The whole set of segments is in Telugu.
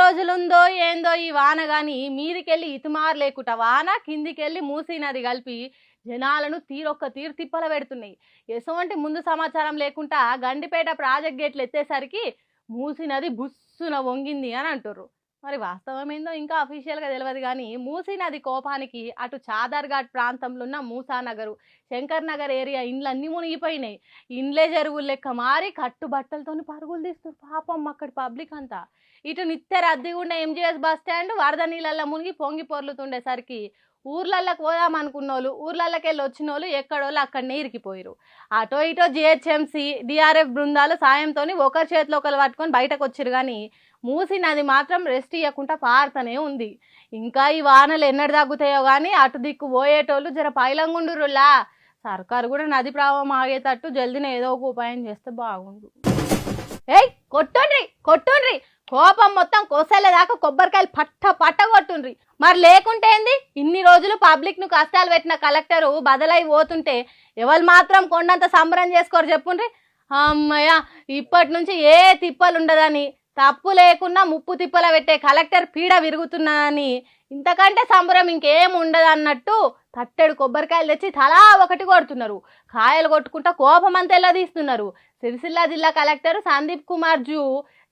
రోజులుందో ఏందో ఈ వాన కానీ మీదికెళ్ళి ఇతుమారు లేకుట వాన కిందికెళ్ళి మూసీ నది కలిపి జనాలను తీరొక్క తీరు తిప్పల పెడుతున్నాయి. ఎటువంటి ముందు సమాచారం లేకుండా గండిపేట ప్రాజెక్ట్ గేట్లు ఎత్తేసరికి మూసీ నది బుస్సున వంగింది అని అంటుర్రు. మరి వాస్తవం ఏందో ఇంకా అఫీషియల్గా తెలియదు కానీ మూసీ నది కోపానికి అటు చాదర్ఘాట్ ప్రాంతంలో ఉన్న మూసానగరు శంకర్ నగర్ ఏరియా ఇండ్లన్నీ మునిగిపోయినాయి. ఇండ్లే చెరువులు లెక్క మారి కట్టుబట్టలతో పరుగులు తీస్తారు పాపం అక్కడి పబ్లిక్ అంతా. ఇటు నిత్య రద్దీగా ఉండే ఎంజీఎస్ బస్ స్టాండ్ వరద నీళ్ళల్లో మునిగి పొంగి పొర్లుతుండేసరికి ఊర్లలోకి పోదాం అనుకున్న వాళ్ళు ఊర్లలోకి వెళ్ళి వచ్చిన వాళ్ళు ఎక్కడోళ్ళు అక్కడనే ఇరికిపోయారు అటో ఇటో జిహెచ్ఎంసీ డిఆర్ఎఫ్ బృందాలు సాయంతో ఒకరి చేతిలో ఒకరు పట్టుకొని బయటకు వచ్చారు కానీ మూసి నది మాత్రం రెస్ట్ ఇవ్వకుండా పారుతూనే ఉంది. ఇంకా ఈ వానలు ఎన్నడు తగ్గుతాయో కానీ అటు దిక్కు పోయేటోళ్ళు జర పైలంగుండురులా సర్కారు కూడా నది ప్రవాహం ఆగేటట్టు జల్దిన ఏదో ఒక ఉపాయం చేస్తే బాగుండు. ఏయ్ కొట్టుండ్రి కొట్టుండ్రి. కోపం మొత్తం కోసేలేదాకా కొబ్బరికాయలు పట్ట పట్ట కొట్టుండ్రి. మరి లేకుంటే ఏంది? ఇన్ని రోజులు పబ్లిక్ను కష్టాలు పెట్టిన కలెక్టరు బదలై పోతుంటే ఎవరు మాత్రం కొండంత సంబరం చేసుకోరు చెప్పుండ్రి? అమ్మయ్య ఇప్పటి నుంచి ఏ తిప్పలు ఉండదని తప్పు లేకుండా ముప్పు తిప్పల పెట్టే కలెక్టర్ పీడ విరుగుతున్నదని ఇంతకంటే సంబరం ఇంకేం ఉండదు అన్నట్టు తట్టెడు కొబ్బరికాయలు తెచ్చి తలా ఒకటి కొడుతున్నారు. కాయలు కొట్టుకుంటా కోపం అంతా తీస్తున్నారు? సిరిసిల్ల జిల్లా కలెక్టర్ సందీప్ కుమార్ జూ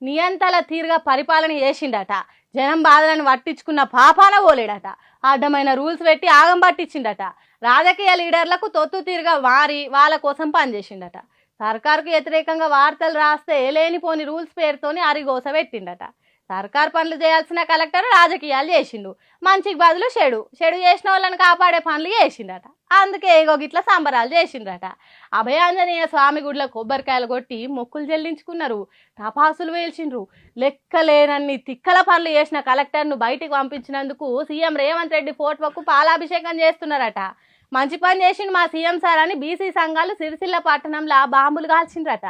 నియంతల తీరుగా పరిపాలన చేసిండట. జనం బాధలను పట్టించుకున్న పాపాన పోలేడట. అడ్డమైన రూల్స్ పెట్టి ఆగం పట్టించిండట. రాజకీయ లీడర్లకు తొత్తు తీరుగా వారి వాళ్ళ కోసం పనిచేసిండట సర్కార్కు వ్యతిరేకంగా వార్తలు రాస్తే లేనిపోని రూల్స్ పేరుతోని అరిగోస పెట్టిండట. సర్కార్ పనులు చేయాల్సిన కలెక్టర్ రాజకీయాలు చేసిండు. మంచికి బదులు చెడు చెడు చేసిన వాళ్ళని కాపాడే పనులు చేసిండట. అందుకే ఏగో గిట్ల సంబరాలు చేసిండ్రట. అభయాంజనేయ స్వామి గుడిలో కొబ్బరికాయలు కొట్టి మొక్కులు చెల్లించుకున్నారు. టపాసులు వేల్చిండ్రు. లెక్కలేనన్ని తిక్కల పనులు చేసిన కలెక్టర్ను బయటికి పంపించినందుకు సీఎం రేవంత్ రెడ్డి ఫోటోకు పాలాభిషేకం చేస్తున్నారట. మంచి పని చేసిండు మా సీఎం సార్ అని బీసీ సంఘాలు సిరిసిల్ల పట్టణంలో బాంబులు కాల్చిండ్రట.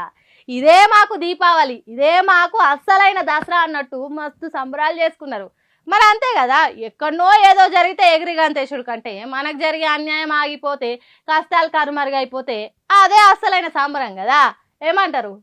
ఇదే మాకు దీపావళి ఇదే మాకు అస్సలైన దసరా అన్నట్టు మస్తు సంబరాలు చేసుకున్నారు. మరి అంతే కదా ఎక్కడనో ఏదో జరిగితే ఎగిరిగంతేశుడు కంటే మనకు జరిగే అన్యాయం ఆగిపోతే కష్టాలు కనుమరుగైపోతే అదే అస్సలైన సంబరం కదా. ఏమంటారు?